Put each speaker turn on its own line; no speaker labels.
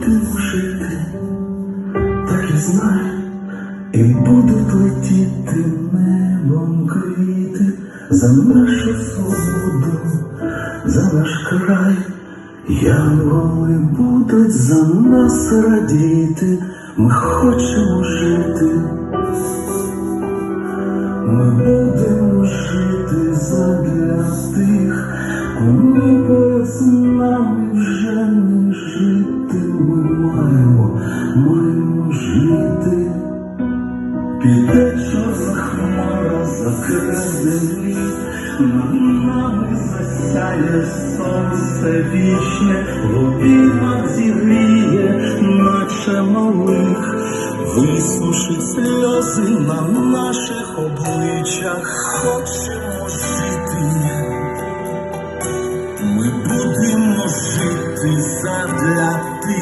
будемо жити, так і знай, і будуть летіти небом квіти за нашу свободу, за наш край. Янголи будуть за нас радіти, ми хочемо жити. Ми будемо жити задля тих, кому поряд з нами вже не жити. Піде чорна хмара закре землі, над нами засяє сонце вічне, лобіна зігріє, наче малих, висушить сльози на наших обличчях, хочемо жити, ми будемо жити задля тих.